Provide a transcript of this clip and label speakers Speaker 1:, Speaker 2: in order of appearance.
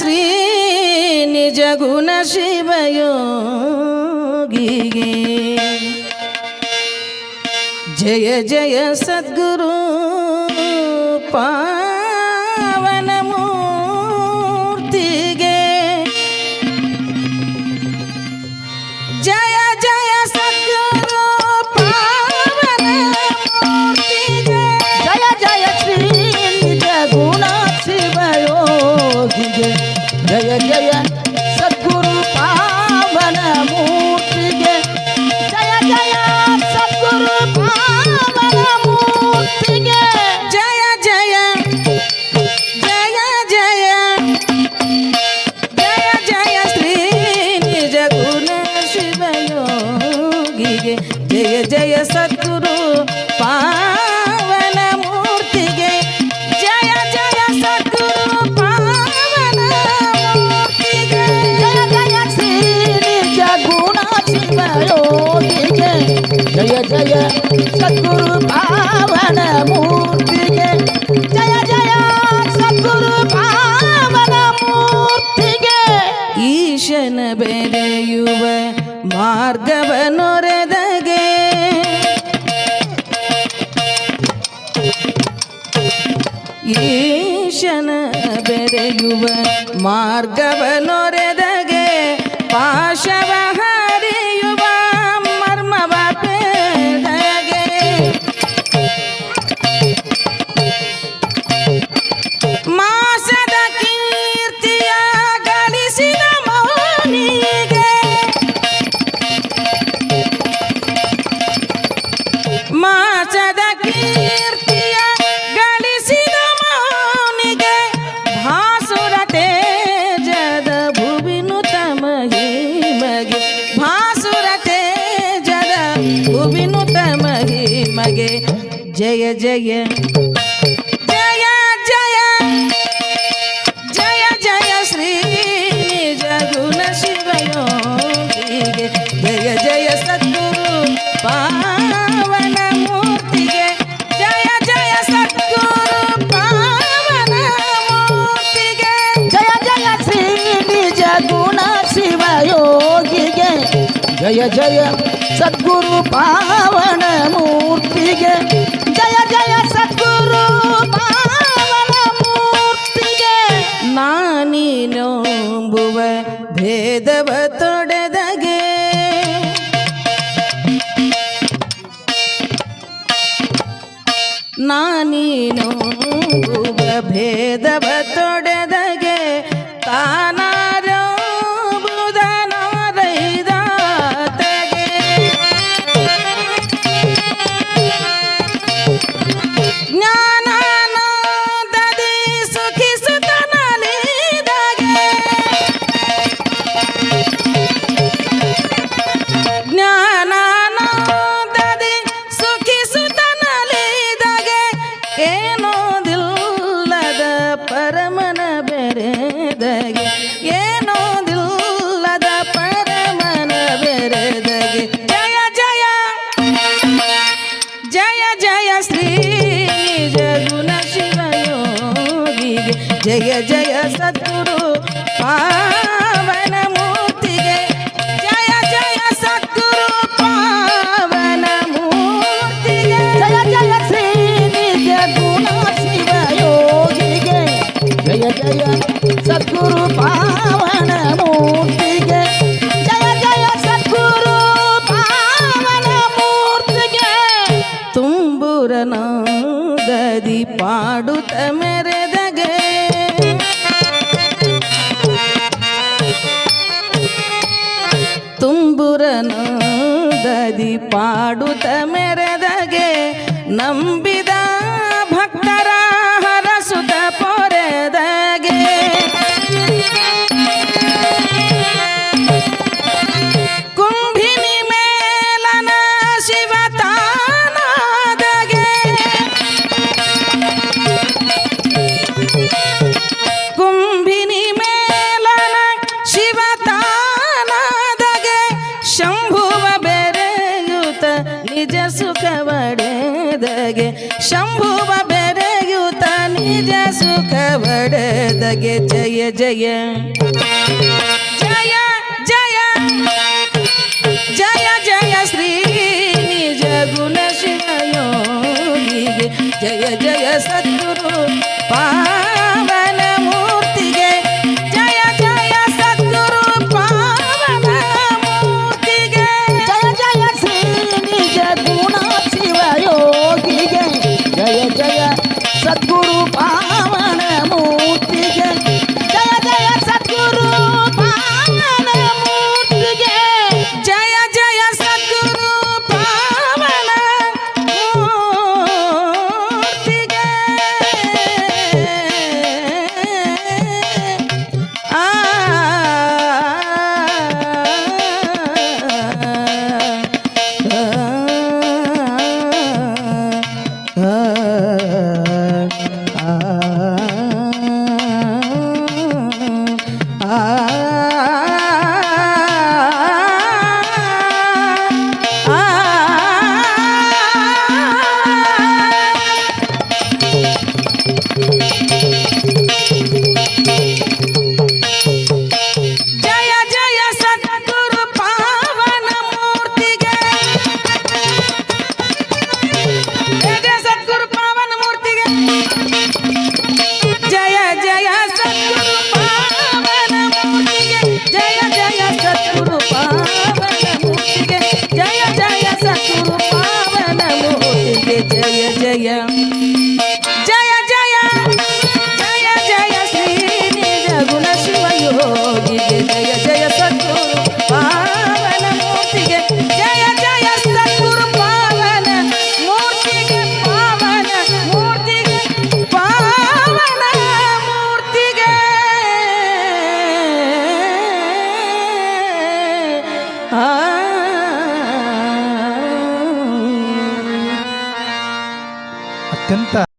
Speaker 1: ಶ್ರೀ ನಿಜ ಗುಣ ಶಿವಯೋಗಿಗೆ ಜಯ ಜಯ ಸದ್ಗುರು ಪಾವನ ಸದ್ಗುರು ಪಾವನ ಮೂರ್ತಿಗೆ.
Speaker 2: ಜಯ ಜಯ ಸದ್ಗುರು ಪಾವನ ಮೂರ್ತಿಗೆ.
Speaker 1: ಈಶನ ಬೆರೆಯುವ ಮಾರ್ಗವನೊರೆದಗೆ ಈಶನ ಬೆರೆಯುವ ಮಾರ್ಗವನೊರೆದಗೆ ಪಾಶವ जय जय जय जय जय श्री जगुन शिव जय जय सद्गुरु पावन
Speaker 2: मूर्ति जय जय सद्गुरु पावन मूर्ति जय जय श्री जगुन शिव योगी जय जय सद्गुरु पावन
Speaker 1: मूर्ति ಭೇದವ ತೊಡೆದಗೆ ಪರಮನ ಬೆರೆದಗೆ ಏನೋದಿಲ್ಲದ ಪರಮನ ಬೆರೆದಗೆ ಜಯ ಜಯ ಜಯ ಜಯ ಶ್ರೀ ನಿಜ ಗುಣ ಶಿವಯೋಗಿಗೆ ಜಯ ಜಯ ಸದ್ಗುರು ಪಾವನ ಪಾವನ ಮೂರ್ತಿಗೆ.
Speaker 2: ಜಯ ಜಯ ಪಾವನ ಮೂರ್ತಿಗೆ.
Speaker 1: ತುಂಬುರನಾದದಿ ಪಾಡುತ್ತ ಮೆರೆದಗೆ. ನಂಬಿದ ನಡೆದಗೆ ಜಯ ಜಯ ಜಯ ಜಯ ಜಯ ಜಯ ಶ್ರೀ ನಿಜ ಗುಣ ಶಿವಯೋಗಿಗೆ ಜಯ ಜಯ ಸದ್ಗುರು ಪಾ
Speaker 3: cantar.